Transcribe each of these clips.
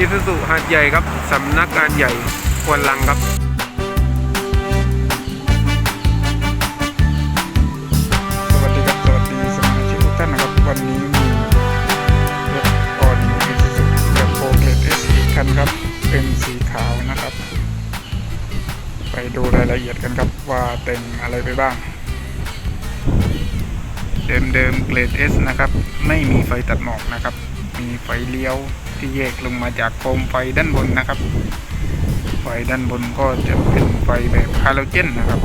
อิสุสุหาดใหญ่ครับสำนักงานใหญ่ควนลังครับสวัสดีครับสวัสดีสมาชิกทุกท่านนะครับ วันนี้มีรถออนอิซูซุแบบโฟเกตเอสอีกคันครับ เป็นสีขาวนะครับ ไปดูรายละเอียดกันครับว่าแต่งอะไรไปบ้าง เดิมเดิมเกรด S นะครับ ไม่มีไฟตัดหมอกนะครับ มีไฟเลี้ยว ที่แยกลงมาจากโคมไฟด้านบนนะครับ ไฟด้านบนก็จะเป็นไฟแบบฮาโลเจนนะครับ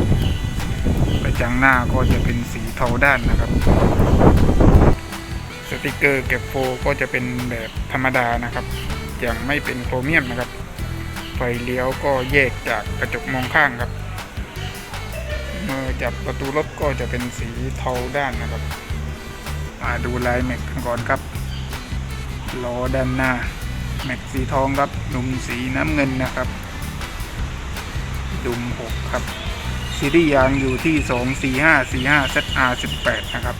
กระจังหน้าก็จะเป็นสีเทาด้านนะครับ สติกเกอร์เก็บโฟก็จะเป็นแบบธรรมดานะครับยังไม่เป็นโครเมียมนะครับ ไฟเลี้ยวก็แยกจากกระจกมองข้างครับเมื่อจับประตูรถก็จะเป็นสีเทาด้านนะครับ มาดูลายแม็กกันก่อนครับ ล้อด้านหน้า แม็กสีทองครับดุมสีน้ำเงินนะครับ ดุมหกครับซีรีส์ยางอยู่ที่ 24545 ZR 18 นะครับ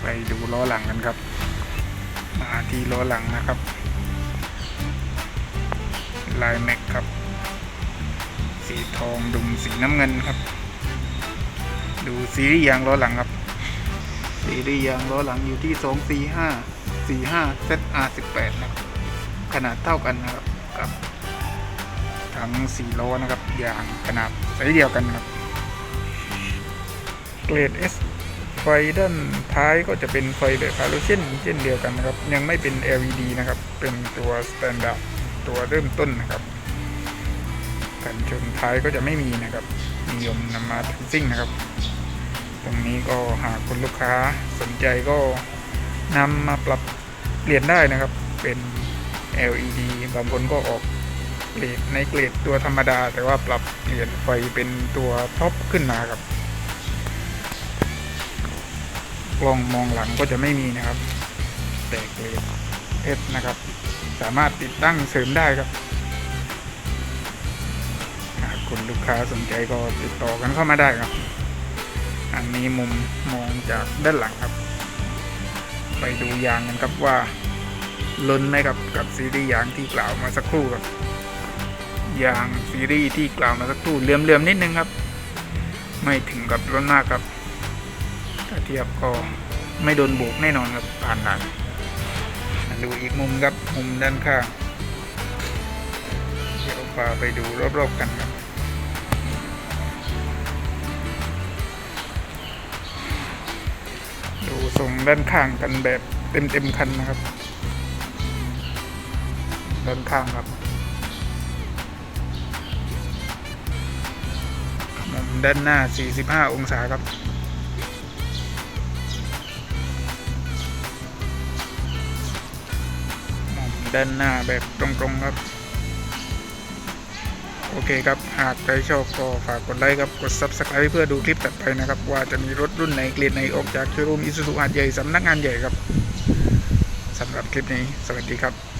ไปดูล้อหลังกันครับ มาที่ล้อหลังนะครับลายแม็กครับ สีทองดุมสีน้ำเงินครับ ดูซีรีส์ยางล้อหลังครับ ซีรีส์ยางล้อหลังอยู่ที่ 245 45 ZR 18 นะครับ ขนาดเท่ากันนะครับกับทั้งสี่ล้อนะครับอย่างขนาดไซส์เดียวกันครับเกรด S ไฟด้านท้ายก็จะเป็นไฟแบบฮาโลเจนเช่นเดียวกันนะครับ ยังไม่เป็น LED นะครับ เป็นตัวสแตนดาร์ดตัวเริ่มต้นนะครับกันชนท้ายก็จะไม่มีนะครับ นิยมนำมาทำซิ่งนะครับ ตรงนี้ก็หากคุณลูกค้าสนใจก็นำมาปรับเปลี่ยนได้นะครับ เป็น LED บางคนก็ออกเกรดในเกรดตัวธรรมดา แต่ว่าปรับเปลี่ยนไฟเป็นตัวท็อปขึ้นมาครับกล้องมองหลังก็จะไม่มีนะครับ แต่เกรด S นะครับ สามารถติดตั้งเสริมได้ครับหากคุณลูกค้าสนใจก็ติดต่อกันเข้ามาได้ครับ อันนี้มุมมองจากด้านหลังครับ ไปดูยางกันครับว่าล้นไหมครับกับซีรีส์ยางที่กล่าวมาสักครู่ครับยางซีรีส์ที่กล่าวมาสักครู่เหลื่อมๆนิดนึงครับ ไม่ถึงกับร้อนมากครับถ้าเทียบก็ไม่โดนโบกแน่นอนครับผ่านด่านมาดูอีกมุมครับมุมด้านข้างเดี๋ยวพาไปดูรอบๆกันครับ ดูทรงด้านข้างกันแบบเต็มๆคันนะครับ ด้านข้างครับมุมด้านหน้า 45 องศาครับมุมด้านหน้าแบบตรงๆครับ โอเคครับ หากใครชอบก็ฝากกดไลค์ครับ กด Subscribe เพื่อดูคลิปต่อไปนะครับ ว่าจะมีรถรุ่นไหนเกรดไหนออกจากโชว์รูมอิสุสุหาดใหญ่สำนักงานใหญ่ครับสำหรับคลิปนี้ สวัสดีครับ